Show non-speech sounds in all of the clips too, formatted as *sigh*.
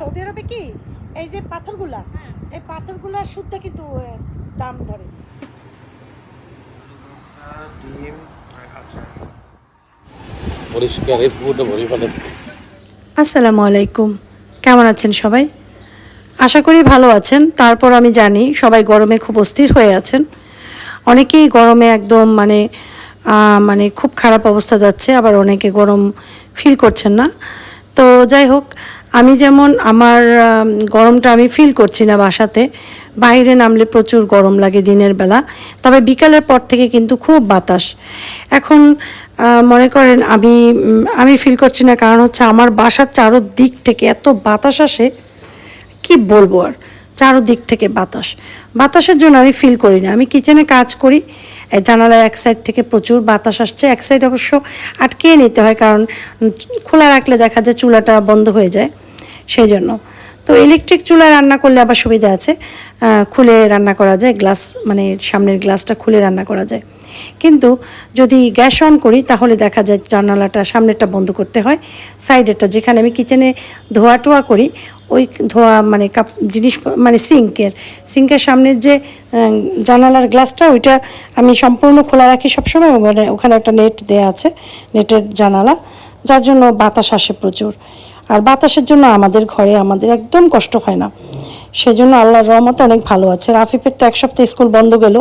Saudi আরবে কি? এই যে পাথরগুলা হ্যাঁ। এই পাথরগুলার সুদটা কিন্তু দাম ধরে। ডিম আর পরিষ্কার এই পুকুরটা ভরি ফেলে। আসসালামু আলাইকুম। কেমন আছেন সবাই? আশা করি ভালো আছেন। তারপর আমি জানি সবাই গরমে খুব অস্থির হয়ে আছেন। অনেকেই গরমে একদম মানে মানে খুব খারাপ অবস্থা যাচ্ছে আবার অনেকে গরম ফিল করছেন না। তো যাই হোক আমি যেমন আমার গরমটা আমি ফিল করছি না বাসাতে, বাইরে নামলে প্রচুর গরম লাগে দিনের বেলা, তবে বিকালের পর থেকে কিন্তু খুব বাতাস। এখন মনে করেন আমি আমি ফিল করছি না কারণ হচ্ছে আমার বাসার চারোদিক থেকে এত বাতাস আসে, কি বলব আর? চারোদিক থেকে বাতাস। বাতাসের জন্য আমি ফিল করি না। আমি কিচেনে কাজ করি জানালার এক সাইড থেকে প্রচুর বাতাস আসছে, এক সাইড অবশ্য আটকিয়ে নিতে হয় কারণ খোলা রাখলে দেখা যায় চুলাটা বন্ধ হয়ে যায়। সেই জন্য তো ইলেকট্রিক চুলায় রান্না করলে আবার সুবিধা আছে। খুলে রান্না করা যায় গ্লাস মানে সামনের গ্লাসটা খুলে রান্না করা যায়। কিন্তু যদি গ্যাস অন করি, তাহলে দেখা যায় জানালাটা সামনেরটা বন্ধ করতে হয়। সাইডেরটা যেখানে আমি কিচেনে ধোয়া টোয়া করি, ওই ধোয়া মানে কাপ, জিনিস মানে সিঙ্কের সিঙ্কের সামনের যে জানালার গ্লাসটা ওইটা আমি সম্পূর্ণ খোলা রাখি সবসময় ওখানে ওখানে একটা নেট দেয়া আছে নেটের জানালা। যার জন্য বাতাস আসে প্রচুর। আর বাতাসের জন্য আমাদের ঘরে আমাদের একদম কষ্ট হয় না। সেজন্য আল্লাহর রহমত অনেক ভালো আছে। রাফিফের তো এক সপ্তাহ স্কুল বন্ধ গেল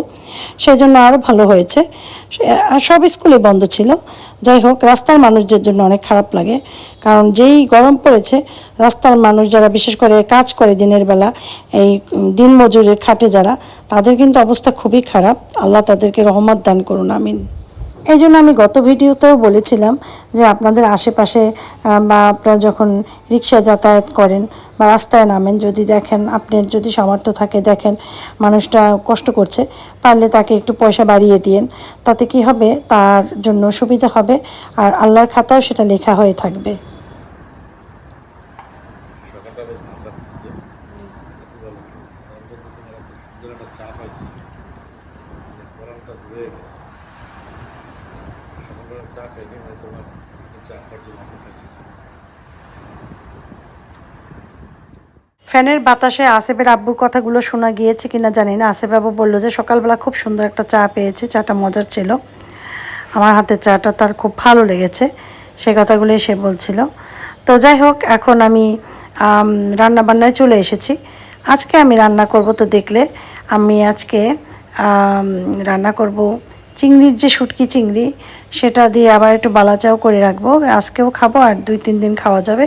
সেজন্য আরও ভালো হয়েছে। সব স্কুলে বন্ধ ছিল। যাই হোক রাস্তার মানুষদের জন্য অনেক খারাপ লাগে। কারণ যেই গরম পড়েছে রাস্তার মানুষ যারা বিশেষ করে কাজ করে দিনের বেলা এই উম, দিন মজুরের খাটে যারা তাদের কিন্তু অবস্থা খুবই খারাপ। আল্লাহ তাদেরকে রহমত দান করুন আমিন। এই জন্য আমি গত ভিডিওতেও বলেছিলাম যে আপনাদের আশেপাশে বা আপনারা যখন রিক্সা যাতায়াত করেন বা রাস্তায় নামেন, যদি দেখেন আপনার যদি সামর্থ্য থাকে দেখেন মানুষটা কষ্ট করছে, পারলে তাকে একটু পয়সা বাড়িয়ে দিয়েন। তাতে কি হবে? তার জন্য সুবিধা হবে আর আল্লাহর খাতাও সেটা লেখা হয়ে থাকবে। ভালো লাগতেছে ভালো লাগতেছে অন্তত তোমার একটা সুন্দর একটা চা পাইছি যে গরমটা ধুয়ে গেছে ফ্যানের বাতাসে আসেফের আব্বুর কথাগুলো শোনা গিয়েছে কিনা জানি না। আসেফ বাবু বলল যে সকালবেলা খুব সুন্দর একটা চা পেয়েছে চাটা মজার ছিল। আমার হাতের চাটা তার খুব ভালো লেগেছে সে কথাগুলোই সে বলছিল। তো যাই হোক এখন আম, রান্না বান্নায় চলে এসেছি। আজকে আমি রান্না করব তো দেখলে আমি আজকে রান্না করব চিংড়ির যে শুটকি চিংড়ি, সেটা দিয়ে আবার একটু বালাচাও করে রাখব। আজকেও খাব আর দুই তিন দিন খাওয়া যাবে।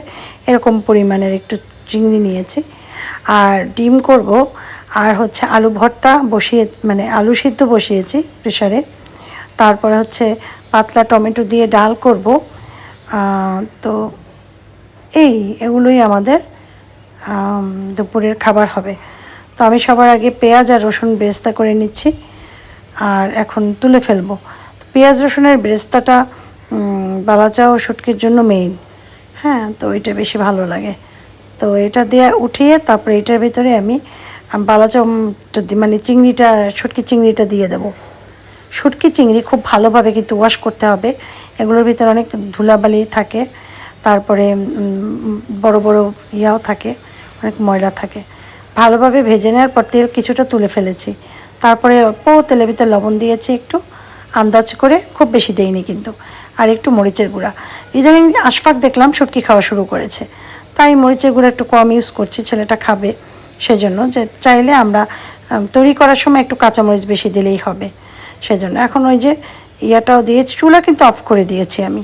এরকম পরিমাণের একটু চিংড়ি নিয়েছি। আর ডিম করব। আর হচ্ছে আলু ভর্তা বসিয়ে মানে আলু সিদ্ধ বসিয়েছি প্রেশারে তারপরে হচ্ছে পাতলা টমেটো দিয়ে ডাল করব। তো এই এগুলোই আমাদের দুপুরের খাবার হবে। তো আমি সবার আগে পেঁয়াজ আর রসুন বেরেস্তা করে নিচ্ছি। আর এখন তুলে ফেলব। পেঁয়াজ রসুনের বেরেস্তাটা বালাচা ও শুটকির জন্য মেইন হ্যাঁ তো এটা বেশি ভালো লাগে। তো এটা দিয়ে উঠিয়ে তারপরে এটার ভিতরে আমি বালাচা মানে চিংড়িটা, শুটকি চিংড়িটা দিয়ে দেবো। শুটকি চিংড়ি খুব ভালোভাবে কিন্তু ওয়াশ করতে হবে। এগুলোর ভিতরে অনেক ধুলাবালি থাকে। তারপরে বড় বড় ইয়াও থাকে, অনেক ময়লা থাকে। ভালোভাবে ভেজে নেওয়ার পর তেল কিছুটা তুলে ফেলেছি। তারপরে অল্প তেলের ভিতরে লবণ দিয়েছি একটু, আন্দাজ করে, খুব বেশি দেইনি কিন্তু। আর একটু মরিচের গুঁড়া। ইদানিং আশফাক দেখলাম শুটকি খাওয়া শুরু করেছে। তাই মরিচের গুঁড়া একটু কম ইউজ করছি, ছেলেটা খাবে সেজন্য যে চাইলে আমরা তৈরি করার সময় একটু কাঁচামরিচ বেশি দিলেই হবে সেজন্য। এখন ওই যে ইয়াটাও দিয়েছি, চুলা কিন্তু অফ করে দিয়েছি আমি।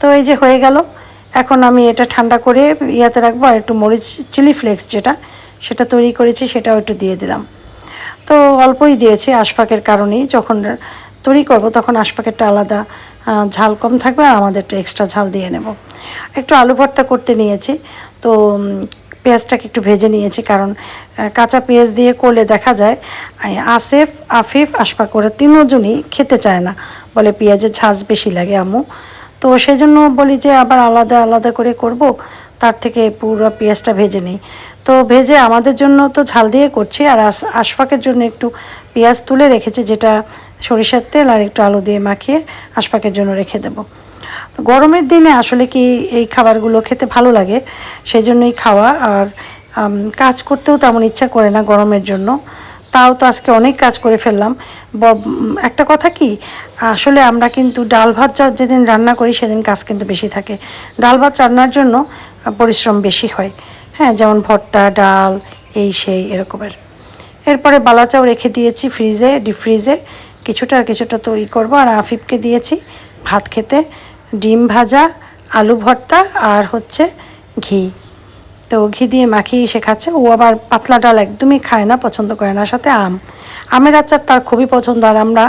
তো এই যে হয়ে গেল, এখন আমি এটা ঠান্ডা করে ইয়াতে রাখব আর একটু মরিচ চিলি ফ্লেক্স যেটা, সেটা তৈরি করেছি, সেটাও একটু দিয়ে দিলাম। তো অল্পই দিয়েছি আশফাকের কারণেই। যখন তৈরি করব, তখন আশফাকেরটা আলাদা ঝাল কম থাকবে আর আমাদেরটা এক্সট্রা ঝাল দিয়ে নেব। একটু আলু ভর্তা করতে নিয়েছি। তো পেঁয়াজটাকে একটু ভেজে নিয়েছি কারণ কাঁচা পেঁয়াজ দিয়ে করলে দেখা যায় আসেফ, আফিফ, আশফাক করে তিনজনই খেতে চায় না। বলে পেঁয়াজের ঝাঁজ বেশি লাগে আমু তো সেই জন্য বলি যে আবার আলাদা আলাদা করে করব। তার থেকে পুরো পেঁয়াজটা ভেজে নিই। তো ভেজে আমাদের জন্য তো ঝাল দিয়ে করছি, আর আশ আশফাকের জন্য একটু পেঁয়াজ তুলে রেখেছি, যেটা সরিষার তেল আর একটু আলু দিয়ে মাখিয়ে আশফাকের জন্য রেখে দেবো। গরমের দিনে আসলে কি এই খাবারগুলো খেতে ভালো লাগে? সেই জন্যই খাওয়া, আর কাজ করতেও তেমন ইচ্ছা করে না গরমের জন্য। তাও তো আজকে অনেক কাজ করে ফেললাম। একটা কথা কি? আসলে আমরা কিন্তু ডাল ভাত যেদিন রান্না করি, সেদিন কাজ কিন্তু বেশি থাকে। ডাল ভাত রান্নার জন্য পরিশ্রম বেশি হয়। হ্যাঁ যেমন ভর্তা, ডাল, এই সেই এরকমের। এরপরে বালাচাও রেখে দিয়েছি ফ্রিজে, ডিপ ফ্রিজে। কিছুটা আর কিছুটা তো ই করব। আর আফিফকে দিয়েছি ভাত খেতে। ডিম ভাজা, আলু ভর্তা আর হচ্ছে ঘি। তো ঘি দিয়ে মাখিয়ে সে খাচ্ছে। ও আবার পাতলা ডাল একদমই খায় না, পছন্দ করে না। সাথে আম। আমের আচার তার খুবই পছন্দ। আর আমরা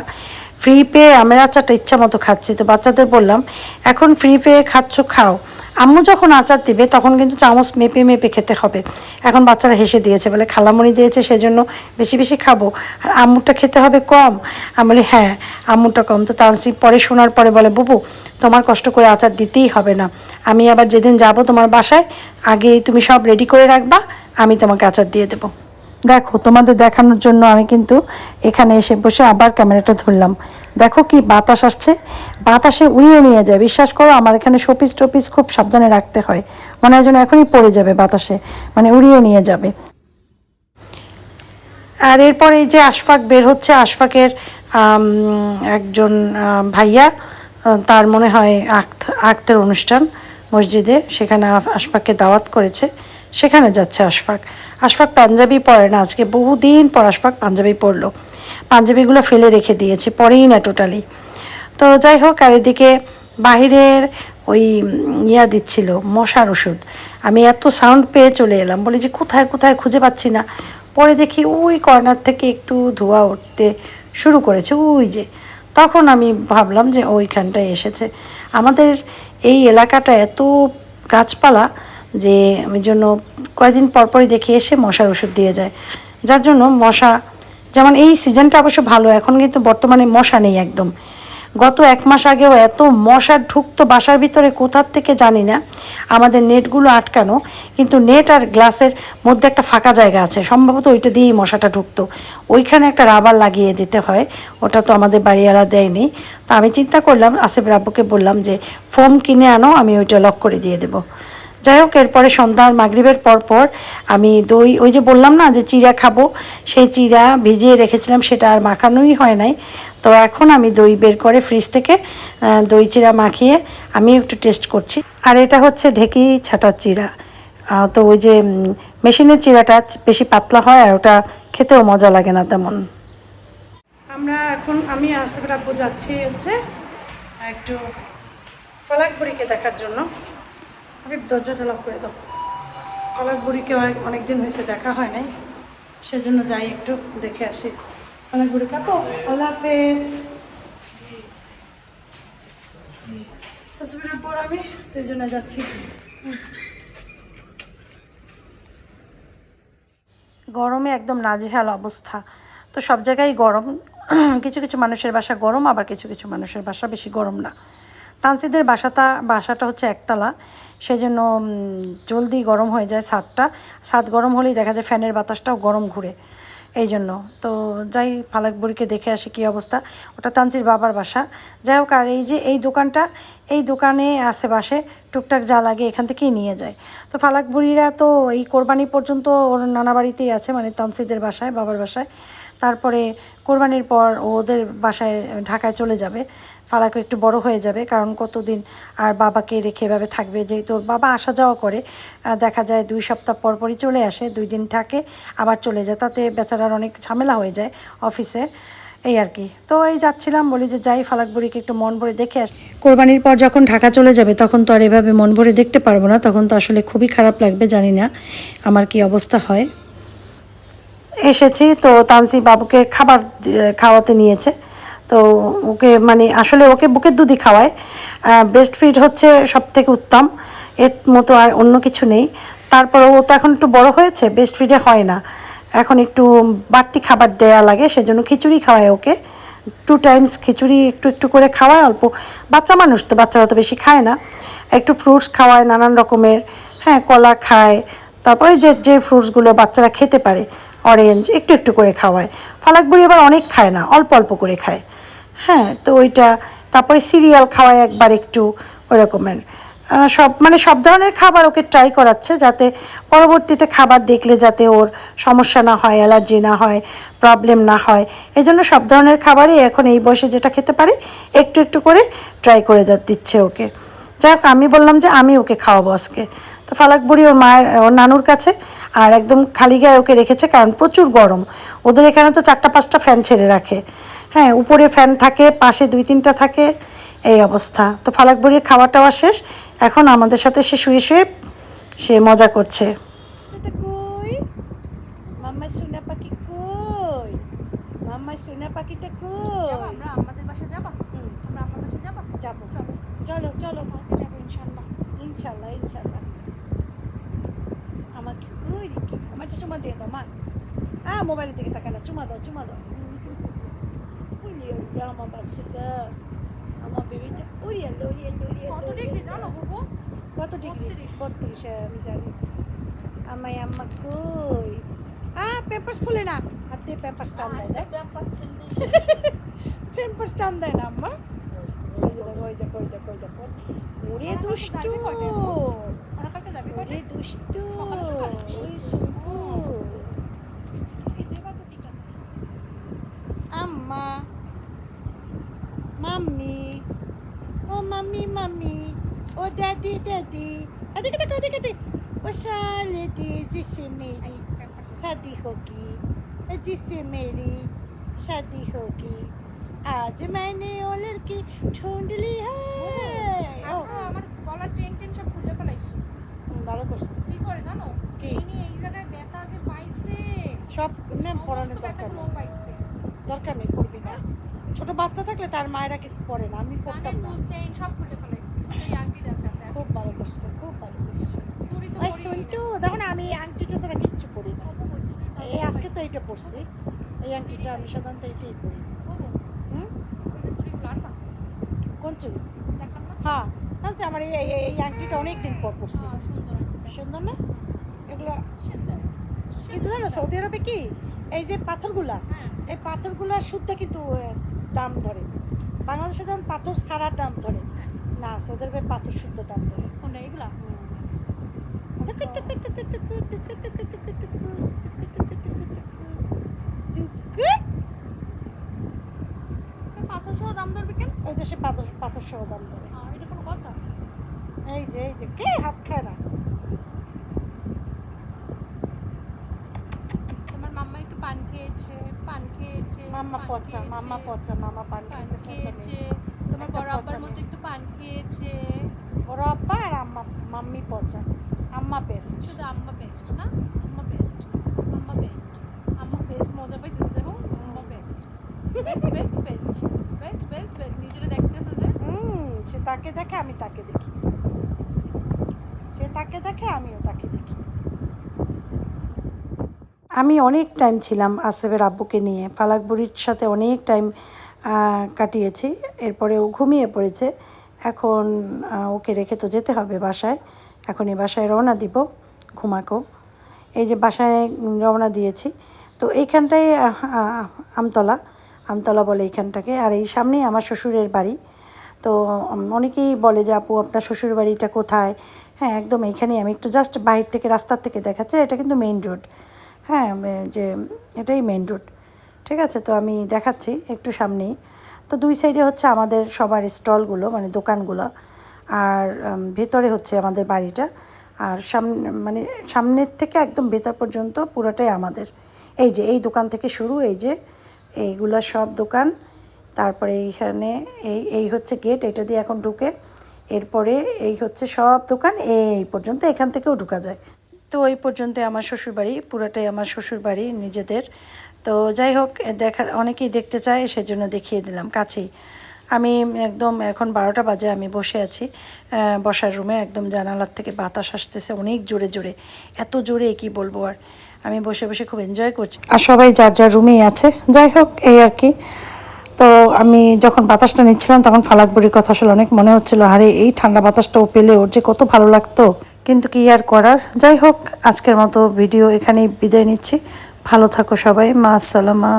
ফ্রি পেয়ে আমের আচারটা ইচ্ছা মতো খাচ্ছি। তো বাচ্চাদের বললাম, এখন ফ্রি পেয়ে খাচ্ছ, খাও। আম্মু যখন আচার দিবে, তখন কিন্তু চামচ মেপে মেপে খেতে হবে। এখন বাচ্চারা হেসে দিয়েছে, বলে খালামুনি দিয়েছে, সেজন্য বেশি বেশি খাব। আর আম্মুটা খেতে হবে কম। আমি বলি হ্যাঁ আম্মুটা কম। তো তানসি পরে শোনার পরে বলে, বুবু, তোমার কষ্ট করে আচার দিতেই হবে না। আমি আবার যেদিন যাব তোমার বাসায় আগে তুমি সব রেডি করে রাখবা, আমি তোমাকে আচার দিয়ে দেবো। দেখো, তোমাদের দেখানোর জন্য আমি কিন্তু এখানে এসে বসে আবার ক্যামেরাটা ধরলাম। দেখো কি বাতাস আসছে। বাতাসে উড়িয়ে নিয়ে যায়। বিশ্বাস করো, আমার এখানে শোপিস টোপিস খুব সাবধানে রাখতে হয়। মনে হয় যেন এখনই পড়ে যাবে বাতাসে। মানে উড়িয়ে নিয়ে যাবে। আর এরপর এই যে আশফাক বের হচ্ছে, আশফাকের একজন ভাইয়া তার মনে হয় আক্ত, আক্তের অনুষ্ঠান মসজিদে। সেখানে আশফাককে দাওয়াত করেছে। সেখানে যাচ্ছে আশফাক। আশফাক পাঞ্জাবি পরে না, আজকে বহুদিন পর আশফাক পাঞ্জাবি পরলো। পাঞ্জাবিগুলো ফেলে রেখে দিয়েছে, পরেই না টোটালি তো যাই হোক, আর এদিকে বাহিরের ওই ইয়া দিচ্ছিল, মশার ওষুধ। আমি এত সাউন্ড পেয়ে চলে এলাম, বলি যে কোথায় কোথায় খুঁজে পাচ্ছি না। পরে দেখি ওই কর্নার থেকে একটু ধোঁয়া উঠতে শুরু করেছে, ওই যে। তখন আমি ভাবলাম যে ওইখানটায় এসেছে। আমাদের এই এলাকাটা এত গাছপালা যে আমি জন্য কয়েকদিন পরপরই দেখি এসে মশার ওষুধ দিয়ে যায়। যার জন্য মশা, যেমন এই সিজনটা অবশ্য ভালো, এখন কিন্তু বর্তমানে মশা নেই একদম। গত এক মাস আগেও এত মশা ঢুকতো বাসার ভিতরে, কোথার থেকে জানি না। আমাদের নেটগুলো আটকানো, কিন্তু নেট আর গ্লাসের মধ্যে একটা ফাঁকা জায়গা আছে। সম্ভবত ওইটা দিয়েই মশাটা ঢুকতো। ওইখানে একটা রাবার লাগিয়ে দিতে হয়, ওটা তো আমাদের বাড়িওয়ালা দেয়নি। তো আমি চিন্তা করলাম, আসিফ রাব্বুকে বললাম যে, ফোম কিনে আনো, আমি ওইটা লক করে দিয়ে দেবো। যাই হোক, এরপরে সন্ধ্যার মাগরিবের পর পর আমি দই, ওই যে বললাম না যে চিড়া খাব, সেই চিড়া ভিজিয়ে রেখেছিলাম, সেটা আর মাখানোই হয় নাই। তো এখন আমি দই বের করে ফ্রিজ থেকে দই চিড়া মাখিয়ে আমি একটু টেস্ট করছি। আর এটা হচ্ছে ঢেকি ছাটার চিড়া। তো ওই যে মেশিনের চিড়াটা বেশি পাতলা হয় আর ওটা খেতেও মজা লাগে না তেমন। আমরা এখন, আমি আসিফ রাব্বু যাচ্ছি হচ্ছে, একটু ফলাকপুরিকে দেখার জন্য। আমি দরজাটা লক করে দাও। ফলাকপুরিকে অনেক দিন হয়েছে, দেখা হয় নাই। সেজন্য যাই একটু দেখে আসি। ফলাকপুরি কাপো আল্লাহ আসিফের পর আমি দুজনে যাচ্ছি। গরমে একদম নাজেহাল অবস্থা। তো সব জায়গায় গরম। *clears throat* কিছু কিছু মানুষের বাসা গরম, আবার কিছু কিছু মানুষের বাসা বেশি গরম না। তানসিদের বাসাটা বাসাটা হচ্ছে একতলা। সেই জন্য জলদি গরম হয়ে যায় ছাদটা ছাদ গরম হলেই দেখা যায় ফ্যানের বাতাসটাও গরম ঘুরে। এই জন্য তো যাই, ফালাকবুড়িকে দেখে আসি কী অবস্থা। ওটা তানসির বাবার বাসা। যাই হোক, আর এই যে, এই দোকানটা এই দোকানে, আশেপাশে টুকটাক যা লাগে এখান থেকেই নিয়ে যায়। তো ফালাক বুড়িরা তো এই কোরবানি পর্যন্ত ওর নানা বাড়িতেই আছে মানে তানসিদের বাসায়, বাবার বাসায়। তারপরে কোরবানির পর ওদের বাসায়, ঢাকায় চলে যাবে। ফালাকও একটু বড় হয়ে যাবে, কারণ কতদিন আর বাবাকে রেখে এভাবে থাকবে, যেহেতু বাবা আসা যাওয়া করে দেখা যায় দুই সপ্তাহ পর পরই চলে আসে, দুই দিন থাকে, আবার চলে যায়। তাতে বেচারার অনেক ঝামেলা হয়ে যায় অফিসে। এই আর কি। তো এই যাচ্ছিলাম বলি যে যাই ফালাকবুড়িকে একটু মন ভরে দেখে আসি। কোরবানির পর যখন ঢাকা চলে যাবে তখন তো আর এভাবে মন ভরে দেখতে পারব না তখন তো আসলে খুবই খারাপ লাগবে জানি না আমার কি অবস্থা হয়। এসেছি তো তানসি বাবুকে খাবার খাওয়াতে নিয়েছে। তো ওকে মানে আসলে ওকে বুকের দুধই খাওয়ায়। বেস্ট ফিড হচ্ছে সব থেকে উত্তম এর মতো আর অন্য কিছু নেই। তারপর ও তো এখন একটু বড় হয়েছে বেস্ট ফিডে হয় না। এখন একটু বাড়তি খাবার দেয়া লাগে, সেজন্য খিচুড়ি খাওয়ায় ওকে। টু টাইমস খিচুড়ি একটু একটু করে খাওয়ায় অল্প। বাচ্চা মানুষ তো, বাচ্চারা তো বেশি খায় না। একটু ফ্রুটস খাওয়ায়, নানান রকমের। হ্যাঁ কলা খায়। তারপরে যে যে ফ্রুটসগুলো বাচ্চারা খেতে পারে অরেঞ্জ একটু একটু করে খাওয়ায়। ফালাকবুড়ি আবার অনেক খায় না, অল্প অল্প করে খায়। হ্যাঁ তো ওইটা। তারপরে সিরিয়াল খাওয়ায় একবার একটু ওই রকমের সব মানে সব ধরনের খাবার ওকে ট্রাই করাচ্ছে যাতে পরবর্তীতে খাবার দেখলে যাতে ওর সমস্যা না হয় অ্যালার্জি না হয় প্রবলেম না হয়। এই জন্য সব ধরনের খাবারই এখন এই বয়সে যেটা খেতে পারে, একটু একটু করে ট্রাই করে যা দিচ্ছে ওকে। যাই হোক আমি বললাম যে আমি ওকে খাওয়াবো আজকে। তো ফালাক বুড়ি ওর মায়ের, ওর নানুর কাছে, আর একদম খালি গায়ে ওকে রেখেছে কারণ প্রচুর গরম। ওদের এখানে তো চারটা পাঁচটা ফ্যান ছেড়ে রাখে। হ্যাঁ উপরে ফ্যান থাকে, পাশে দুই তিনটা থাকে। এই অবস্থা। তো ফালাক বুড়ির খাওয়া টাওয়া শেষ। এখন আমাদের সাথে সে শুয়ে শুয়ে সে মজা করছে। চলো। চলো ইনশাল্লাহ ইনশাল্লাহ আমাকে আমাকে চুমা দিয়ে মা। হ্যাঁ মোবাইলের দিকে তাকানা চুমা দাও চুমা দাও। *laughs* বলি বাচ্চাটা। আমার বেবিটা উড়ি এলো উড়ি এলো উড়ি এলো কত ডিগ্রি জানো বুবু? কত ডিগ্রি? বত্রিশ। হ্যাঁ, আমি জানি। আমায় আম্মা কই? আ পেপারস খুলে না। হাত দিয়ে পেপারস টান দেয় দেখ। পেপারস *laughs* টান দেয় না আম্মা। ওই দেখো ওই দেখো ওই দেখো ওরে দুষ্টু? ওরা দুষ্টু? ওই আছে। আম্মা। মাম্মি ও মাম্মি মাম্মি ও ড্যাডি ড্যাডি এদিকে দেখো এদিকে দেখ ও সালে দি জিসে মেরি शादी होगी जिससे मेरी शादी होगी आज मैंने वो लड़की ढूंढ ली है ও আমি তো আমার গলার চেন টেন সব খুলে ফেলাইছি হুম, ভালো করছো কি করে জানো কি? এই নিয়ে এই জায়গায় ব্যথা যে পাইছে সব না সমস্ত পড়ানোর দরকার ব্যথাগুলো নেই পাইছে দরকার নেই পড়বি না ছোট বাচ্চা থাকলে তার মায়েরা কিছু পড়ে না আমি পড়তাম না। খুব ভালো করছে খুব ভালো করছে। ওই পরিই সন্টু দেখো না আমি আংটিটা ছাড়া কিচ্ছু পড়ি না। এই আজকে তো এইটা পড়ছি। এই আংটিটা আমি সাধারণত এইটাই পড়ি কোন চুরি? হ্যাঁ তাহলে আমার এই এই- আংটিটা অনেক দিন পর পড়ছি। হ্যাঁ, সুন্দর না? এগুলো কিন্তু জানো সৌদি আরবে কি? এই যে পাথরগুলা হ্যাঁ। এই পাথরগুলা শুদ্ধ কিন্তু দাম ধরে বাংলাদেশে যেমন পাথর ছাড়া দাম ধরে না সৌদি আরবে পাথর শুদ্ধ দাম ধরে পাথর সহ দাম ধরবে কেন ওই দেশে পাথর পাথর সহ দাম ধরে কথা এই যে এই যে কে হাত খায় না মাম্মা পচা মাম্মা পচা মামা পান খেয়েছে পচা নেই তোমার বড় আব্বার মতো একটু পান খেয়েছে। বড় আব্বা আর আম্মা মাম্মি পচা। আম্মা বেস্ট শুধু আম্মা বেস্ট না আম্মা বেস্ট আম্মা বেস্ট আম্মা বেস্ট মজা পাইতেছে দেখো আম্মা best best best best best best best নিজেরা দেখতেছে যে। হুম সে তাকে দেখে আমি তাকে দেখি। সে তাকে দেখে আমিও তাকে দেখি। আমি অনেক টাইম ছিলাম আসেফের আব্বুকে নিয়ে। ফালাক বুড়ির সাথে অনেক টাইম কাটিয়েছি। এরপরে ও ঘুমিয়ে পড়েছে। এখন ওকে রেখে তো যেতে হবে বাসায়। এখন এই বাসায় রওনা দিব ঘুমাকো। এই যে বাসায় রওনা দিয়েছি। তো আহ, আমতলা। আমতলা বলে এইখানটাকে। আর এই সামনেই আমার শ্বশুরের বাড়ি। তো অনেকেই বলে যে আপু আপনার শ্বশুর বাড়িটা কোথায়? হ্যাঁ একদম এইখানেই। আমি একটু জাস্ট বাইর থেকে রাস্তার থেকে দেখাচ্ছি। এটা কিন্তু মেইন রোড হ্যাঁ যে এটাই মেইন রোড ঠিক আছে, তো আমি দেখাচ্ছি একটু সামনেই। তো দুই সাইডে হচ্ছে আমাদের সবার স্টলগুলো মানে দোকানগুলো। আর ভেতরে হচ্ছে আমাদের বাড়িটা। আর সামনে মানে সামনের থেকে একদম ভেতর পর্যন্ত পুরোটাই আমাদের। এই যে, এই দোকান থেকে শুরু, এই যে, এইগুলা সব দোকান। তারপরে এইখানে এই এই হচ্ছে গেট এটা দিয়ে এখন ঢুকে। এরপরে এই হচ্ছে সব দোকান এই পর্যন্ত এখান থেকেও ঢুকা যায়। তো এই পর্যন্ত আমার শ্বশুরবাড়ি, পুরোটাই আমার শ্বশুরবাড়ি, নিজেদের। তো যাই হোক দেখা, অনেকেই দেখতে চায়, সেজন্য দেখিয়ে দিলাম, কাছেই। আমি একদম এখন বারোটা বাজে, আমি বসে আছি বসার রুমে, একদম জানালার থেকে বাতাস আসতেছে অনেক জোরে জোরে। এত জোরে কি বলব আর? আমি বসে বসে খুব এনজয় করছি। আর সবাই যার যার রুমেই আছে, যাই হোক, এই আর কি। তো আমি যখন বাতাসটা নিচ্ছিলাম, তখন ফালাকবুড়ির কথা আসলে অনেক মনে হচ্ছিল, আরে, এই ঠান্ডা বাতাসটাও পেলে ওর যে কত ভালো লাগতো। কিন্তু কি আর করার? যাই হোক, আজকের মতো ভিডিও এখানেই বিদায় নিচ্ছি। ভালো থাকো সবাই। মা, আসসালামা।